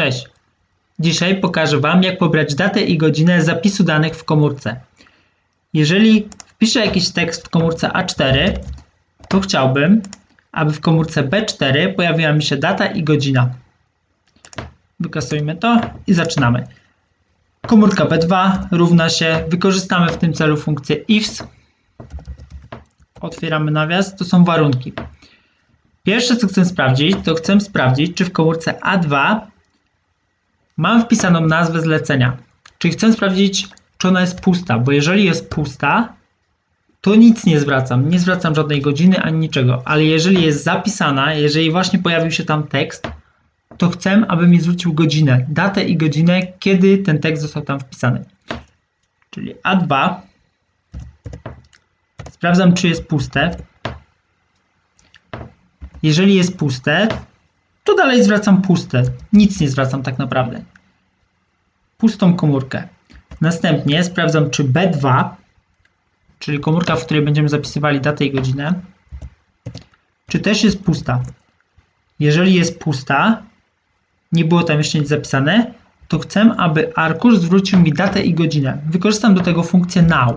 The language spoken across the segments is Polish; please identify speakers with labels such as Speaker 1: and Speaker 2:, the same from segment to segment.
Speaker 1: Cześć! Dzisiaj pokażę Wam, jak pobrać datę i godzinę zapisu danych w komórce. Jeżeli wpiszę jakiś tekst w komórce A4, to chciałbym, aby w komórce B4 pojawiła mi się data i godzina. Wykasujmy to i zaczynamy. Komórka B2 równa się, wykorzystamy w tym celu funkcję ifs. Otwieramy nawias, to są warunki. Pierwsze co chcę sprawdzić, to chcę sprawdzić, czy w komórce A2 mam wpisaną nazwę zlecenia. Czyli chcę sprawdzić, czy ona jest pusta, bo jeżeli jest pusta, to nic nie zwracam. Nie zwracam żadnej godziny ani niczego, ale jeżeli jest zapisana, jeżeli właśnie pojawił się tam tekst, to chcę, aby mi zwrócił godzinę, datę i godzinę, kiedy ten tekst został tam wpisany. Czyli A2. Sprawdzam, czy jest puste. Jeżeli jest puste, to dalej zwracam puste. Nic nie zwracam tak naprawdę. Pustą komórkę. Następnie sprawdzam, czy B2, czyli komórka, w której będziemy zapisywali datę i godzinę, czy też jest pusta. Jeżeli jest pusta, nie było tam jeszcze nic zapisane, to chcę, aby arkusz zwrócił mi datę i godzinę. Wykorzystam do tego funkcję now.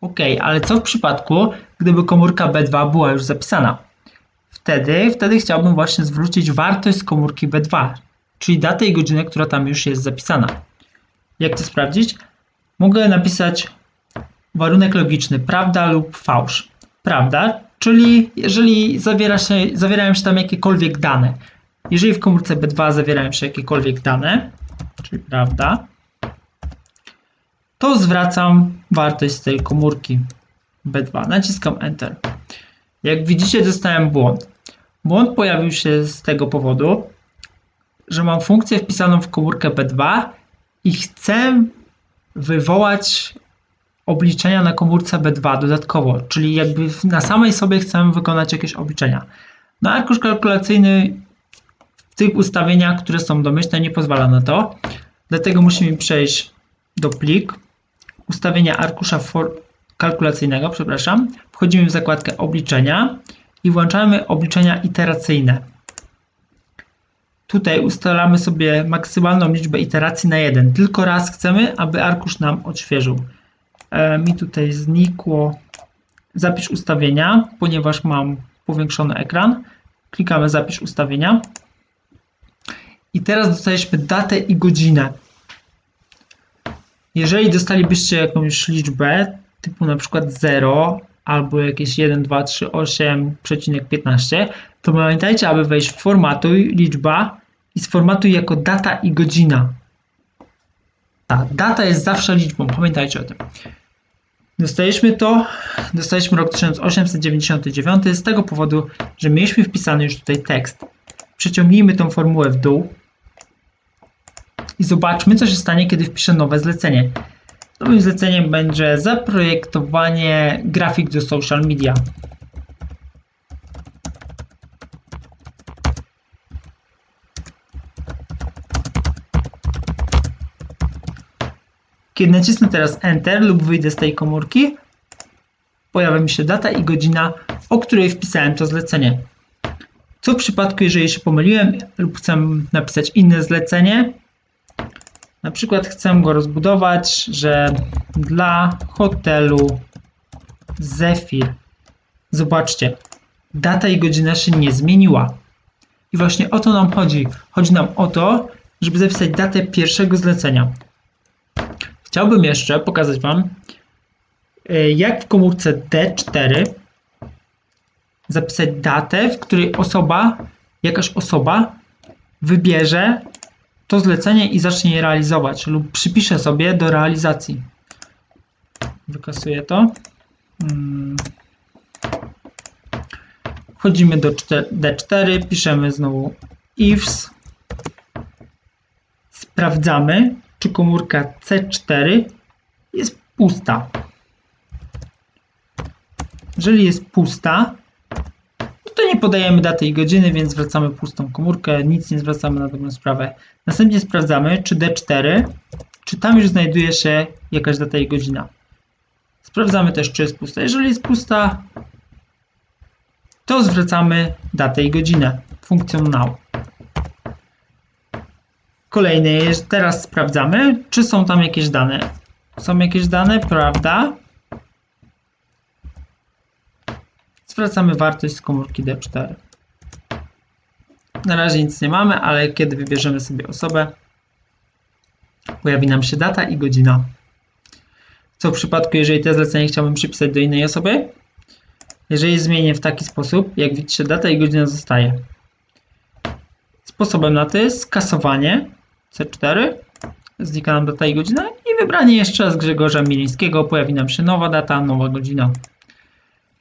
Speaker 1: Ok, ale co w przypadku, gdyby komórka B2 była już zapisana? Wtedy, wtedy chciałbym właśnie zwrócić wartość z komórki B2, czyli datę i godzinę, która tam już jest zapisana. Jak to sprawdzić? Mogę napisać warunek logiczny, prawda lub fałsz. Prawda, czyli jeżeli zawiera się, zawierają się tam jakiekolwiek dane. Jeżeli w komórce B2 zawierają się jakiekolwiek dane, czyli prawda, to zwracam wartość z tej komórki B2. Naciskam Enter. Jak widzicie, dostałem błąd. Błąd pojawił się z tego powodu, że mam funkcję wpisaną w komórkę B2 i chcę wywołać obliczenia na komórce B2 dodatkowo, czyli jakby na samej sobie chcę wykonać jakieś obliczenia. No arkusz kalkulacyjny w tych ustawieniach, które są domyślne, nie pozwala na to. Dlatego musimy przejść do plik, ustawienia arkusza kalkulacyjnego, przepraszam. Wchodzimy w zakładkę obliczenia i włączamy obliczenia iteracyjne. Tutaj ustalamy sobie maksymalną liczbę iteracji na 1. Tylko raz chcemy, aby arkusz nam odświeżył. E, mi tutaj znikło zapisz ustawienia, ponieważ mam powiększony ekran. Klikamy zapisz ustawienia. I teraz dostaliśmy datę i godzinę. Jeżeli dostalibyście jakąś liczbę, typu na przykład 0 albo jakieś 1, 2, 3, 8,15, to pamiętajcie, aby wejść w formatuj liczba i sformatuj jako data i godzina. Ta data jest zawsze liczbą, pamiętajcie o tym. Dostaliśmy to, dostaliśmy rok 1899 z tego powodu, że mieliśmy wpisany już tutaj tekst. Przeciągnijmy tą formułę w dół i zobaczmy, co się stanie, kiedy wpiszę nowe zlecenie. Nowym zleceniem będzie zaprojektowanie grafik do social media. Kiedy nacisnę teraz Enter lub wyjdę z tej komórki, pojawia mi się data i godzina, o której wpisałem to zlecenie. Co w przypadku, jeżeli się pomyliłem lub chcę napisać inne zlecenie, na przykład chcę go rozbudować, że dla hotelu Zephyr. Zobaczcie, data i godzina się nie zmieniła. I właśnie o to nam chodzi. Chodzi nam o to, żeby zapisać datę pierwszego zlecenia. Chciałbym jeszcze pokazać Wam, e, jak w komórce D4 zapisać datę, w której osoba, jakaś osoba wybierze to zlecenie i zacznie je realizować lub przypisze sobie do realizacji. Wykasuję to. Hmm. Wchodzimy do D4, piszemy znowu ifs. Sprawdzamy, czy komórka C4 jest pusta. Jeżeli jest pusta, podajemy daty i godziny, więc zwracamy pustą komórkę, nic nie zwracamy na dobrą sprawę. Następnie sprawdzamy, czy D4, czy tam już znajduje się jakaś data i godzina. Sprawdzamy też, czy jest pusta. Jeżeli jest pusta, to zwracamy datę i godzinę funkcją now. Kolejny, teraz sprawdzamy, czy są tam jakieś dane. Są jakieś dane, prawda? Zwracamy wartość z komórki D4. Na razie nic nie mamy, ale kiedy wybierzemy sobie osobę, pojawi nam się data i godzina. Co w przypadku, jeżeli te zlecenie chciałbym przypisać do innej osoby? Jeżeli zmienię w taki sposób, jak widzicie, data i godzina zostaje. Sposobem na to jest skasowanie C4, znika nam data i godzina i wybranie jeszcze raz Grzegorza Milińskiego, pojawi nam się nowa data, nowa godzina.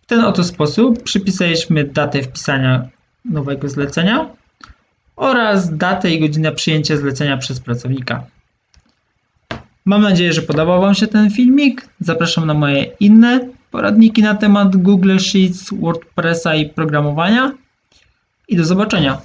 Speaker 1: W ten oto sposób przypisaliśmy datę wpisania nowego zlecenia oraz datę i godzinę przyjęcia zlecenia przez pracownika. Mam nadzieję, że podobał Wam się ten filmik. Zapraszam na moje inne poradniki na temat Google Sheets, WordPressa i programowania. I do zobaczenia.